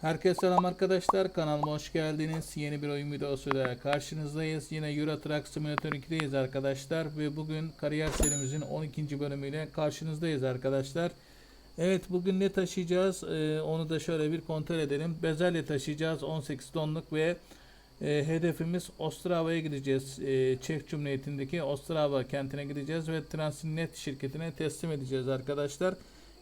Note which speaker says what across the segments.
Speaker 1: Herkese selam arkadaşlar. Kanalıma hoş geldiniz. Yeni bir oyun videosuyla karşınızdayız. Yine Euro Truck Simulator 2'deyiz arkadaşlar. Ve bugün kariyer serimizin 12. bölümüyle karşınızdayız arkadaşlar. Evet bugün ne taşıyacağız? Ee, onu da şöyle bir kontrol edelim. Bezelye taşıyacağız 18 tonluk ve e, hedefimiz Ostrava'ya gideceğiz. E, Çek Cumhuriyeti'ndeki Ostrava kentine gideceğiz ve Transnet şirketine teslim edeceğiz arkadaşlar.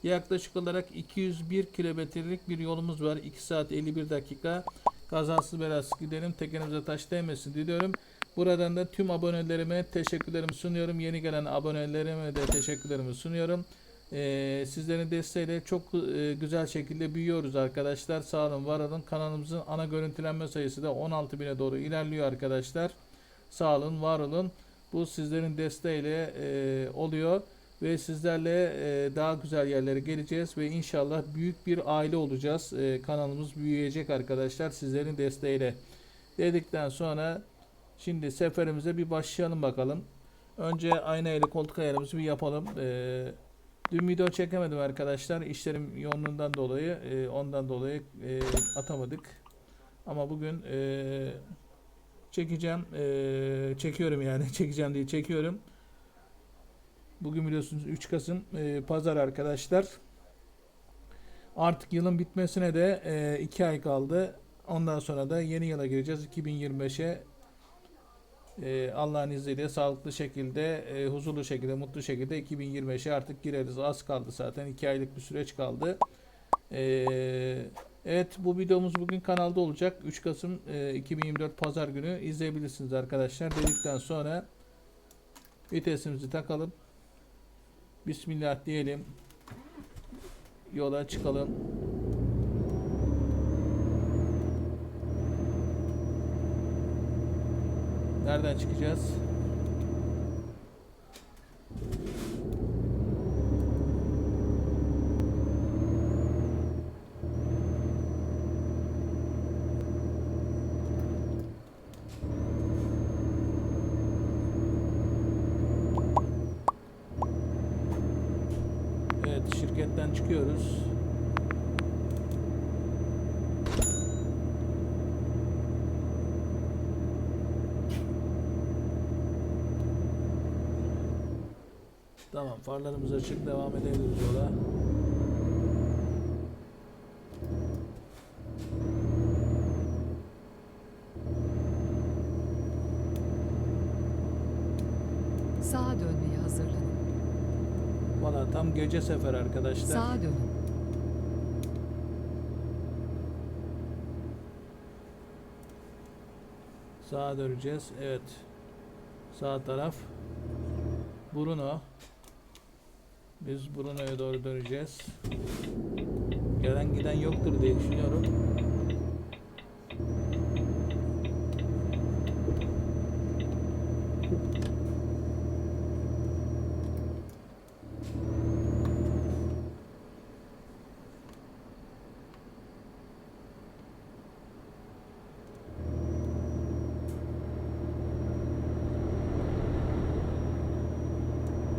Speaker 1: Yaklaşık olarak 201 kilometrelik bir yolumuz var. 2 saat 51 dakika. Kazasız belasız gidelim. Tekerimize taş değmesin diliyorum. Buradan da tüm abonelerime teşekkürlerimi sunuyorum. Yeni gelen abonelerime de teşekkürlerimi sunuyorum. Ee, sizlerin desteğiyle çok e, güzel şekilde büyüyoruz arkadaşlar. Sağ olun, var olun. Kanalımızın ana görüntülenme sayısı da 16 bine doğru ilerliyor arkadaşlar. Sağ olun, var olun. Bu sizlerin desteğiyle e, oluyor ve sizlerle e, daha güzel yerlere geleceğiz ve inşallah büyük bir aile olacağız. E, kanalımız büyüyecek arkadaşlar sizlerin desteğiyle. Dedikten sonra şimdi seferimize bir başlayalım bakalım. Önce ayna ile koltuk ayarımızı bir yapalım. E, dün video çekemedim arkadaşlar. İşlerim yoğunluğundan dolayı e, ondan dolayı e, atamadık. Ama bugün e, çekeceğim. E, çekiyorum yani. Çekeceğim değil çekiyorum. Bugün biliyorsunuz 3 Kasım e, pazar arkadaşlar. Artık yılın bitmesine de 2 ay kaldı. Ondan sonra da yeni yıla gireceğiz 2025'e. E, Allah'ın izniyle sağlıklı şekilde, e, huzurlu şekilde, mutlu şekilde 2025'e artık gireriz. Az kaldı zaten. 2 aylık bir süreç kaldı. E, evet bu videomuz bugün kanalda olacak. 3 Kasım e, 2024 pazar günü izleyebilirsiniz arkadaşlar. Dedikten sonra vitesimizi takalım. Bismillah diyelim. Yola çıkalım. Nereden çıkacağız? Farlarımız açık. Devam edebiliriz yola.
Speaker 2: Sağa dönmeye hazırlanın.
Speaker 1: Valla tam gece sefer arkadaşlar.
Speaker 2: Sağa dönün.
Speaker 1: Sağa döneceğiz. Evet. Sağ taraf. Bruno. Biz Bruno'ya doğru döneceğiz. Gelen giden yoktur diye düşünüyorum.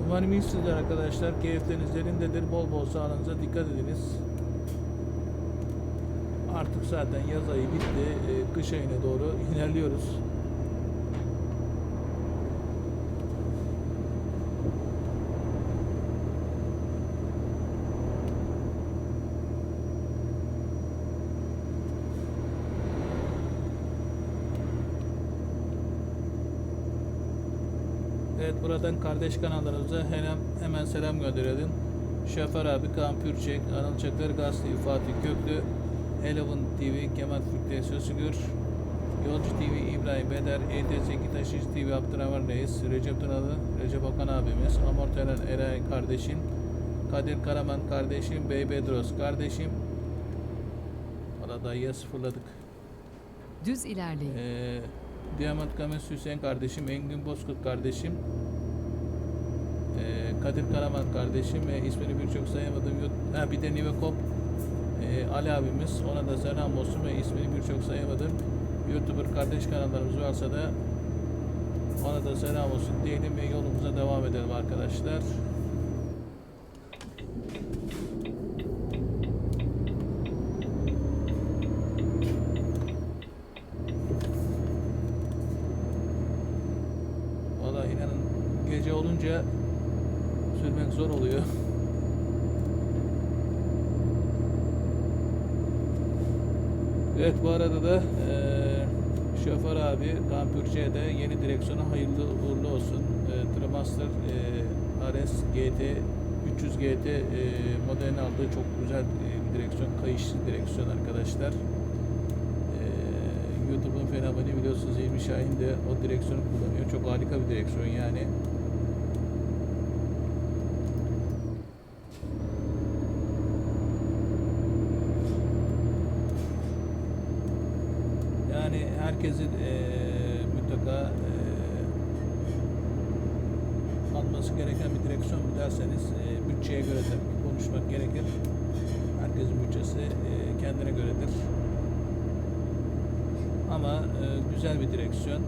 Speaker 1: Umarım iyisinizdir arkadaşlar. Keyifleriniz yerindedir. Bol bol sağlığınıza dikkat ediniz. Artık zaten yaz ayı bitti. Ee, Kış ayına doğru ilerliyoruz. Evet buradan kardeş kanallarımıza hemen, hemen selam gönderelim. Şoför abi Kaan Pürçek, Anıl Çakır, Gaz TV, Fatih Köklü, Eleven TV, Kemal Fürkte Sözgür, Yolcu TV, İbrahim Beder, ETS Taşıyıcı TV, Abdurrahman Reis, Recep Tunalı, Recep Okan abimiz, Amortelen Eray kardeşim, Kadir Karaman kardeşim, Bey Bedros kardeşim. Valla dayıya sıfırladık.
Speaker 2: Düz ilerleyin.
Speaker 1: Ee, Diamant Kames Hüseyin kardeşim, Engin Bozkurt kardeşim, ee, Kadir Karaman kardeşim ve ismini birçok sayamadım. Yut- Ha, bir de Nivekop ee, Ali abimiz, ona da selam olsun ve ismini birçok sayamadım. YouTuber kardeş kanallarımız varsa da ona da selam olsun diyelim ve yolumuza devam edelim arkadaşlar. Evet bu arada da eee şoför abi Kampürce'ye de yeni direksiyona hayırlı uğurlu olsun. E, Tremaster e, RS GT 300 GT e, modelini aldığı çok güzel e, bir direksiyon. Kayışlı direksiyon arkadaşlar. E, YouTube'un fenomeni biliyorsunuz İlmi Şahin de o direksiyonu kullanıyor. Çok harika bir direksiyon. Yani herkesin eee mutlaka eee alması gereken bir direksiyon mu derseniz eee, bütçeye göre tabii ki konuşmak gerekir. Herkesin bütçesi eee, kendine göredir. Ama eee, güzel bir direksiyon.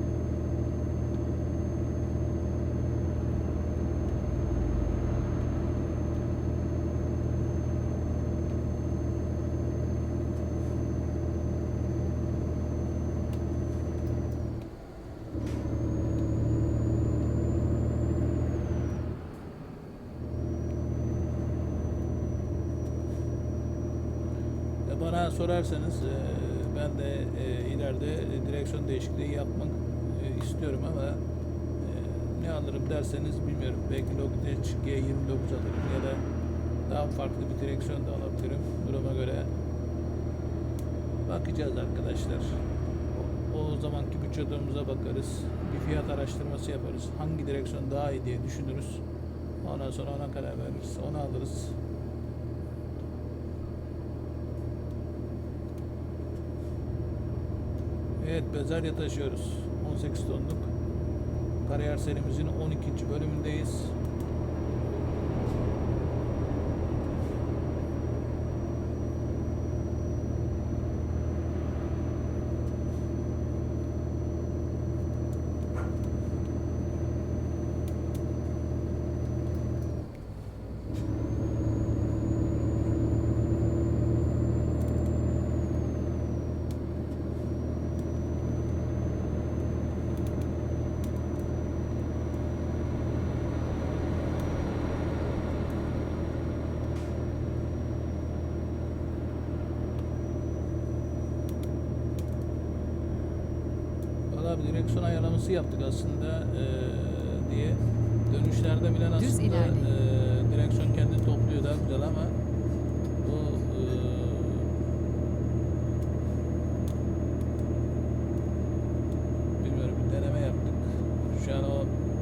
Speaker 1: E, Bana sorarsanız e, e, ileride e, direksiyon değişikliği yapmak e, istiyorum ama e, ne alırım derseniz bilmiyorum. Belki Logitech G29 alırım ya da daha farklı bir direksiyon da alabilirim. Duruma göre bakacağız arkadaşlar. O, o zamanki bütçe bakarız. Bir fiyat araştırması yaparız. Hangi direksiyon daha iyi diye düşünürüz. Ondan sonra ona karar veririz. Onu alırız. Evet bezelye taşıyoruz. 18 tonluk. Kariyer serimizin 12. bölümündeyiz. Valla bir direksiyon ayarlaması yaptık aslında eee, diye. Dönüşlerde bile
Speaker 2: Düz
Speaker 1: aslında
Speaker 2: ilerleyin.
Speaker 1: eee, direksiyon kendi topluyor daha güzel ama bu eee, bilmiyorum bir deneme yaptık. Şu an o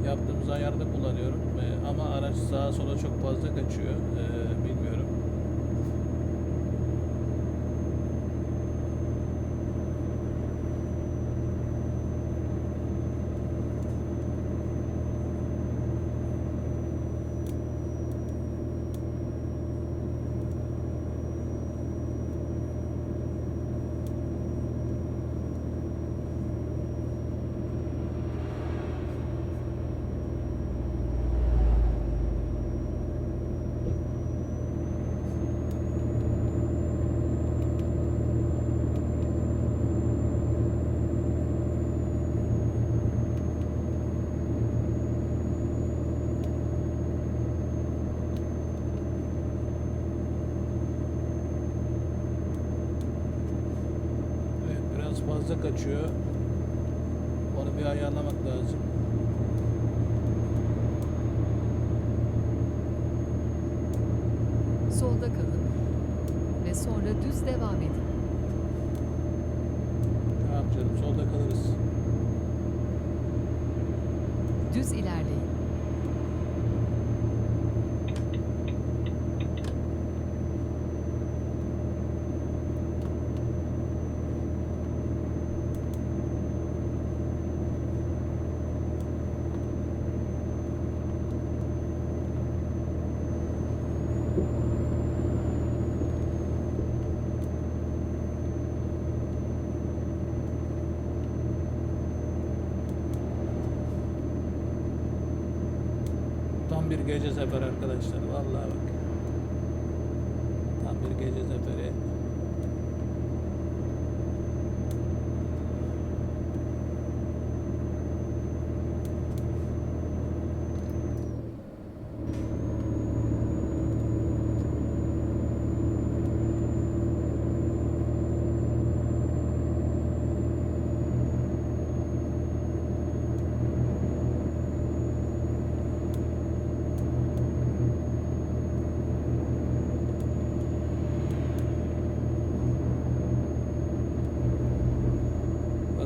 Speaker 1: yaptığımız ayarda kullanıyorum Eee, ama araç sağa sola çok fazla kaçıyor. Eee, bilmiyorum. Evet, fazla kaçıyor. Onu bir ayarlamak lazım.
Speaker 2: Solda kalın. Ve sonra düz devam edin.
Speaker 1: Tamam canım, solda kalırız.
Speaker 2: Düz ilerleyin.
Speaker 1: Bir gece sefer arkadaşlar, vallahi bak. Tam bir gece seferi.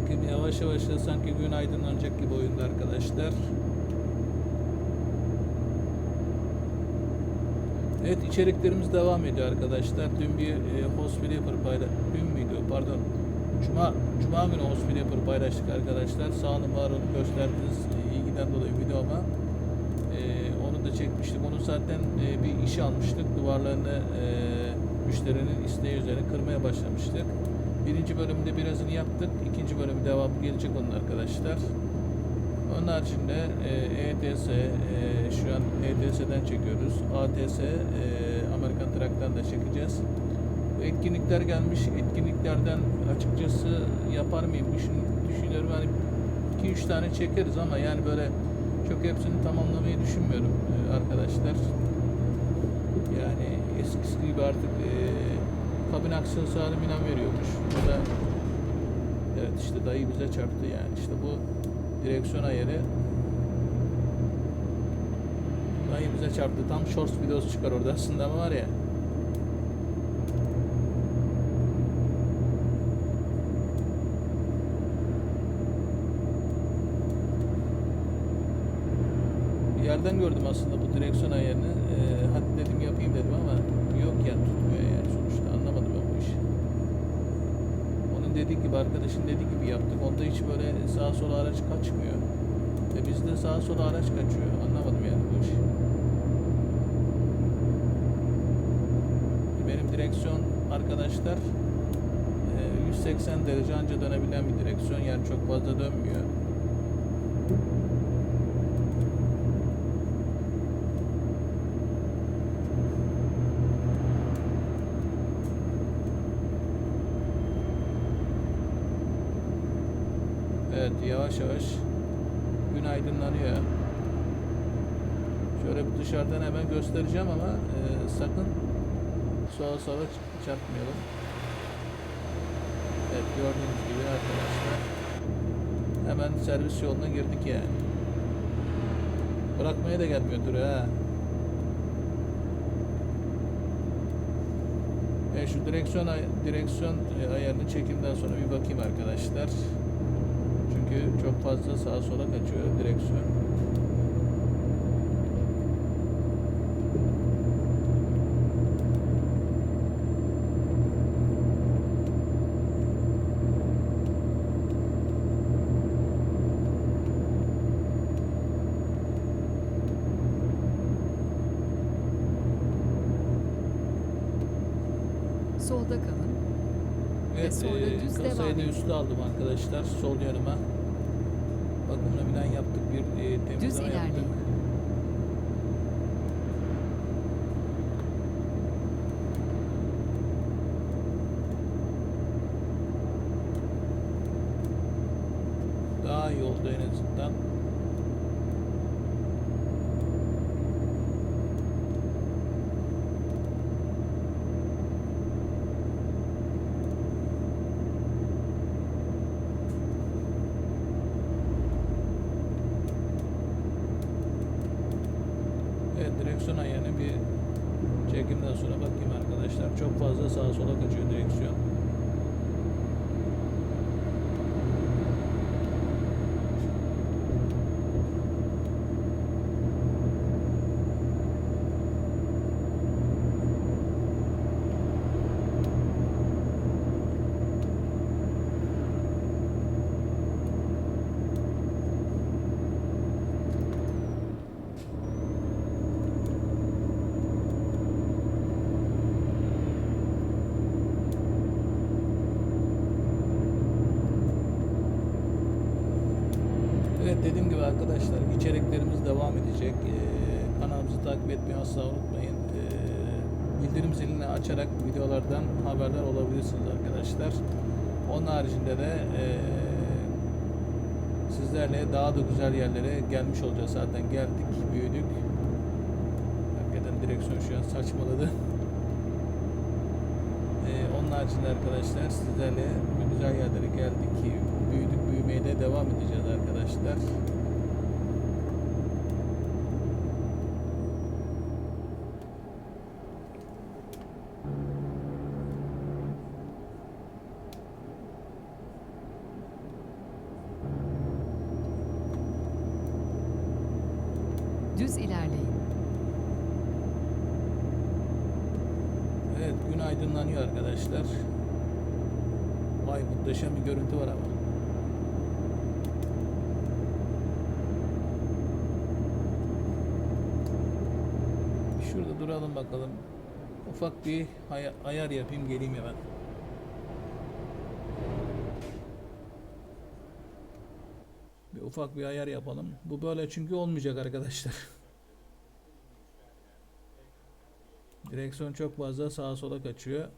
Speaker 1: bakayım yavaş yavaş da sanki gün aydınlanacak gibi oyunda arkadaşlar. Evet içeriklerimiz devam ediyor arkadaşlar. Dün bir e, Host Flipper paylaş... Dün müydü? Pardon. Cuma, Cuma günü Host Flipper paylaştık arkadaşlar. Sağ olun var olun gösterdiğiniz e, ilgiden dolayı videoma. E, onu da çekmiştik. Onu zaten e, bir işe almıştık. Duvarlarını e, müşterinin isteği üzerine kırmaya başlamıştık. Birinci bölümde birazını yaptık. İkinci bölüm devamı gelecek onun arkadaşlar. Onun haricinde e, ETS, e, şu an ETS'den çekiyoruz. ATS, e, Amerikan Truck'tan da çekeceğiz. Bu etkinlikler gelmiş. Etkinliklerden açıkçası yapar mıyım düşün, düşünüyorum. Hani 2-3 tane çekeriz ama yani böyle çok hepsini tamamlamayı düşünmüyorum e, arkadaşlar. Yani eskisi gibi artık e, kabin aksesuarı falan veriyormuş. Bu da evet işte dayı bize çarptı yani. İşte bu direksiyon ayarı bize çarptı. Tam shorts videosu çıkar orada aslında ama var ya. Bir yerden gördüm aslında bu direksiyon ayarını. Ee, hadi dedim yapayım dedim ama yok ya tutmuyor yani sonuçta. Anlamadım ben bu işi. Onun dediği gibi arkadaşın dediği gibi yaptık. Onda hiç böyle sağa kaçmıyor. Ve bizde sağa sola araç kaçıyor. Anlamadım yani bu işi. Benim direksiyon arkadaşlar e, 180 derece anca dönebilen bir direksiyon. Yani çok fazla dönmüyor. Evet yavaş yavaş gün aydınlanıyor. Şöyle bir dışarıdan hemen göstereceğim ama e, sakın sağa ç- çarpmayalım. Evet gördüğünüz gibi arkadaşlar hemen servis yoluna girdik yani. Bırakmaya da gelmiyordur ha. E şu direksiyon direksiyon e, ayarını çekimden sonra bir bakayım arkadaşlar. Çünkü çok fazla sağa sola kaçıyor direksiyon.
Speaker 2: Solda kalın.
Speaker 1: Evet,
Speaker 2: sonra
Speaker 1: e,
Speaker 2: düz
Speaker 1: kasayı
Speaker 2: devam
Speaker 1: da
Speaker 2: edin.
Speaker 1: üstü aldım arkadaşlar. Sol yanıma. Bakımını bilen yaptık. Bir e,
Speaker 2: Düz
Speaker 1: temizleme yaptık.
Speaker 2: ilerleyin.
Speaker 1: Daha iyi oldu en azından. Evet direksiyon ayarını bir çekimden sonra bakayım arkadaşlar. Çok fazla sağa sola kaçıyor direksiyon. Evet dediğim gibi arkadaşlar içeriklerimiz edecek. Ee, kanalımızı takip etmeyi asla unutmayın. Ee, bildirim zilini açarak videolardan haberdar olabilirsiniz arkadaşlar. Onun haricinde de ee, sizlerle daha da güzel yerlere gelmiş olacağız. Zaten geldik, büyüdük. Hakikaten direksiyon şu an saçmaladı. Ee, onun haricinde arkadaşlar sizlerle güzel yerlere geldik büyüdük büyümeye de devam edeceğiz arkadaşlar.
Speaker 2: düz ilerleyin.
Speaker 1: Evet gün aydınlanıyor arkadaşlar. Vay muhteşem bir görüntü var ama. Şurada duralım bakalım. Bir ay- ayar yapayım geleyim hemen. Bir ufak bir ayar yapalım. Bu böyle çünkü olmayacak arkadaşlar. Direksiyon çok fazla sağa sola kaçıyor.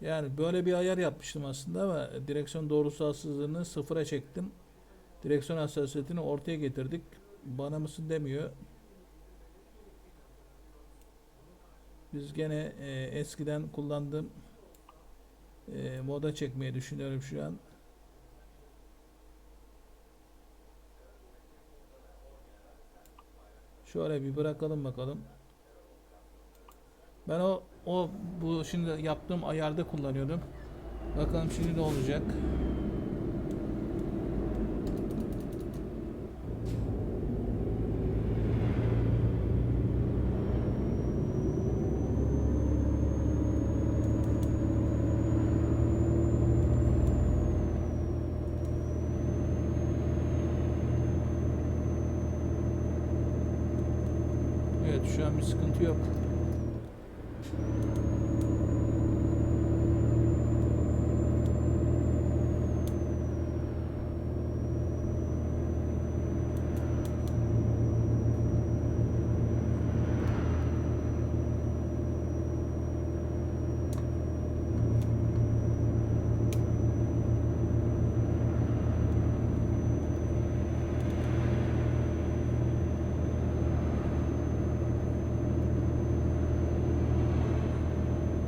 Speaker 1: Yani böyle bir ayar yapmıştım aslında ama direksiyon doğrusu hassaslığını sıfıra çektim. Direksiyon hassasiyetini ortaya getirdik. Bana mısın demiyor. Biz gene e, eskiden kullandığım e, moda çekmeyi düşünüyorum şu an. Şöyle bir bırakalım bakalım. Ben o o bu şimdi yaptığım ayarda kullanıyordum. Bakalım şimdi ne olacak. Evet şu an bir sıkıntı yok.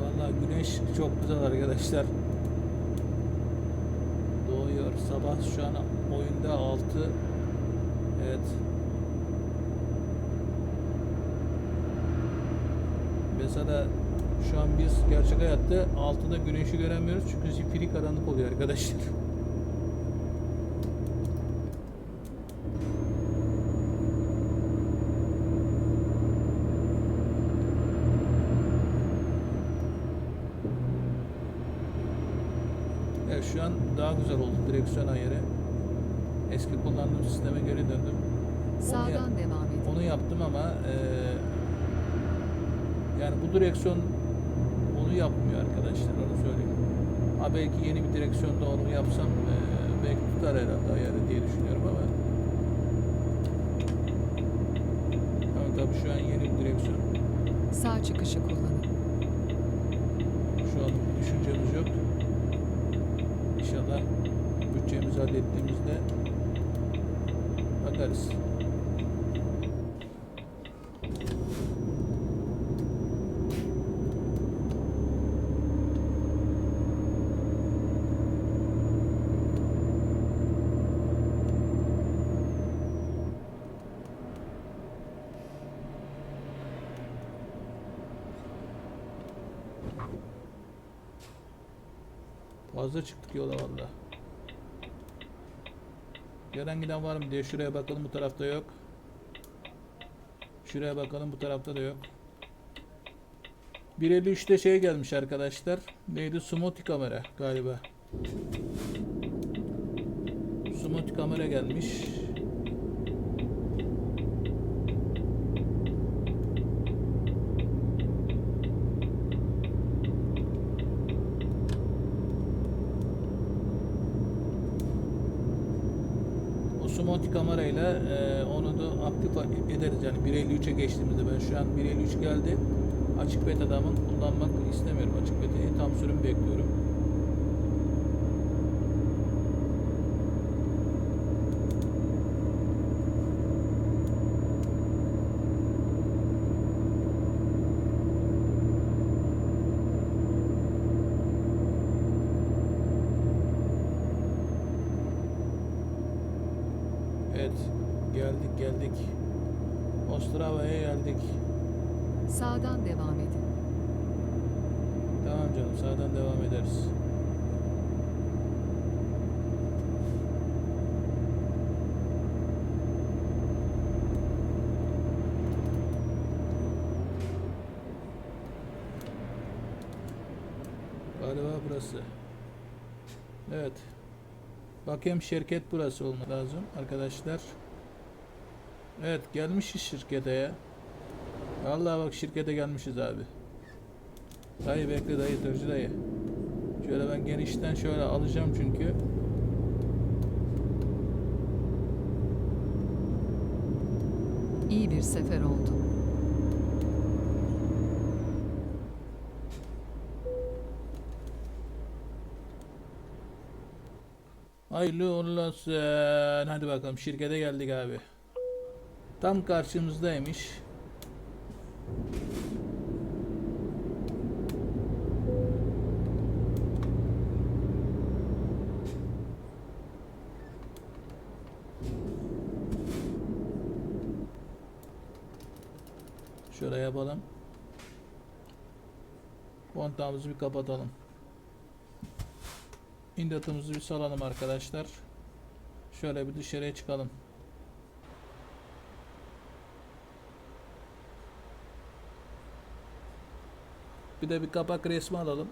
Speaker 1: Vallahi güneş çok güzel arkadaşlar. Doğuyor. Sabah şu an oyunda 6. Evet. Mesela şu an biz gerçek hayatta 6'da güneşi göremiyoruz çünkü zifiri karanlık oluyor arkadaşlar. Evet şu an daha güzel oldu direksiyon ayarı. Eski kullandığım sisteme geri döndüm.
Speaker 2: Sağdan
Speaker 1: yap-
Speaker 2: devam edin.
Speaker 1: Onu yaptım ama eee, yani bu direksiyon onu yapmıyor arkadaşlar onu söyleyeyim. Ha belki yeni bir direksiyonda onu yapsam eee, belki tutar herhalde ayarı diye düşünüyorum ama ama tabii şu an yeni bir direksiyon.
Speaker 2: Sağ çıkışı kullanın.
Speaker 1: Şu an düşüncemiz yok. İnşallah hallettiğimizde bakarız. Fazla çıktık yola valla. Gelen giden var mı diye şuraya bakalım bu tarafta yok. Şuraya bakalım bu tarafta da yok. 1.53'te şey gelmiş arkadaşlar. Neydi? Smoti kamera galiba. Smoti kamera gelmiş. Smart kamerayla e, onu da aktif ederiz yani 1.53'e geçtiğimizde ben şu an 1.53 geldi. Açık beta'da ama kullanmak istemiyorum açık beta'yı tam sürüm bekliyorum. Evet geldik geldik. Ostrava'ya geldik.
Speaker 2: Sağdan devam edin.
Speaker 1: Tamam canım sağdan devam ederiz. Galiba burası. Evet. Bakayım şirket burası olması lazım arkadaşlar. Evet gelmişiz şirkete ya. Vallahi bak şirkete gelmişiz abi. Dayı bekle dayı tırcı dayı. Şöyle ben genişten şöyle alacağım çünkü.
Speaker 2: İyi bir sefer oldu.
Speaker 1: Hayırlı olsun. Hadi bakalım şirkete geldik abi. Tam karşımızdaymış. Şöyle yapalım. Kontağımızı bir kapatalım. İmdatımızı bir salalım arkadaşlar. Şöyle bir dışarıya çıkalım. Bir de bir kapak resmi alalım.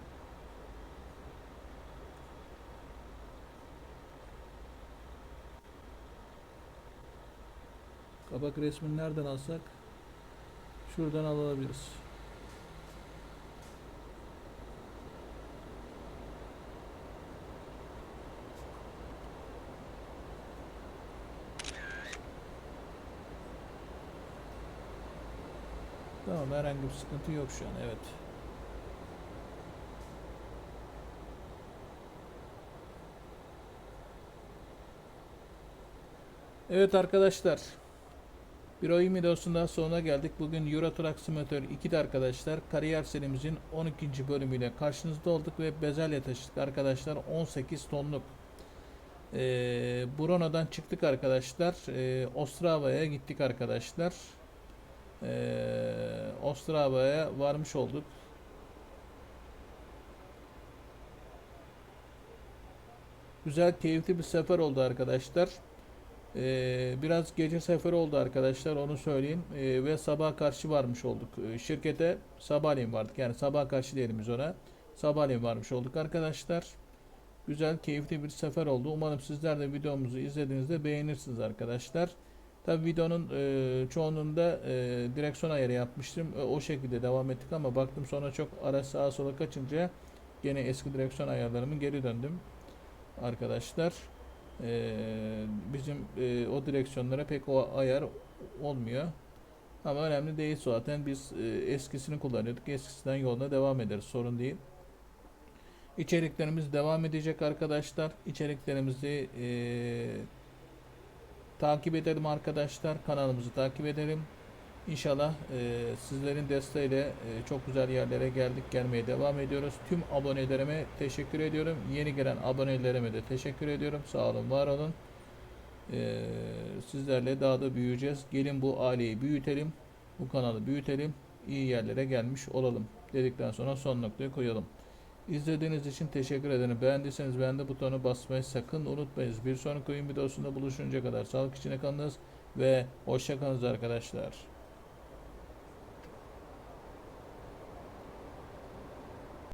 Speaker 1: Kapak resmini nereden alsak? Şuradan alabiliriz. Tamam herhangi bir sıkıntı yok şu an evet. Evet arkadaşlar. Bir oyun videosundan sonuna geldik. Bugün Euro Truck Simulator 2'de arkadaşlar. Kariyer serimizin 12. bölümüyle karşınızda olduk ve bezelye taşıdık arkadaşlar. 18 tonluk. Ee, Brno'dan çıktık arkadaşlar. Ee, Ostrava'ya gittik arkadaşlar. Ee, Ostrava'ya varmış olduk. Güzel, keyifli bir sefer oldu arkadaşlar. Ee, biraz gece seferi oldu arkadaşlar onu söyleyeyim. Ee, ve sabah karşı varmış olduk. Ee, şirkete sabahleyin vardık. Yani sabah karşı diyelim biz ona. Sabahleyin varmış olduk arkadaşlar. Güzel, keyifli bir sefer oldu. Umarım sizler de videomuzu izlediğinizde beğenirsiniz arkadaşlar. Tabi videonun e, çoğunluğunda e, direksiyon ayarı yapmıştım. E, o şekilde devam ettik ama baktım sonra çok ara sağa sola kaçınca gene eski direksiyon ayarlarımı geri döndüm arkadaşlar. E, bizim e, o direksiyonlara pek o ayar olmuyor. Ama önemli değil zaten biz e, eskisini kullanıyorduk. Eskisinden yoluna devam ederiz. Sorun değil. İçeriklerimiz devam edecek arkadaşlar. İçeriklerimizi e, takip edelim arkadaşlar. Kanalımızı takip edelim. İnşallah e, sizlerin desteğiyle e, çok güzel yerlere geldik. Gelmeye devam ediyoruz. Tüm abonelerime teşekkür ediyorum. Yeni gelen abonelerime de teşekkür ediyorum. Sağ olun, var olun. E, sizlerle daha da büyüyeceğiz. Gelin bu aileyi büyütelim. Bu kanalı büyütelim. iyi yerlere gelmiş olalım. Dedikten sonra son noktayı koyalım. İzlediğiniz için teşekkür ederim. Beğendiyseniz beğendi butonu basmayı sakın unutmayınız. Bir sonraki oyun videosunda buluşunca kadar sağlık içine kalınız ve hoşça kalınız arkadaşlar.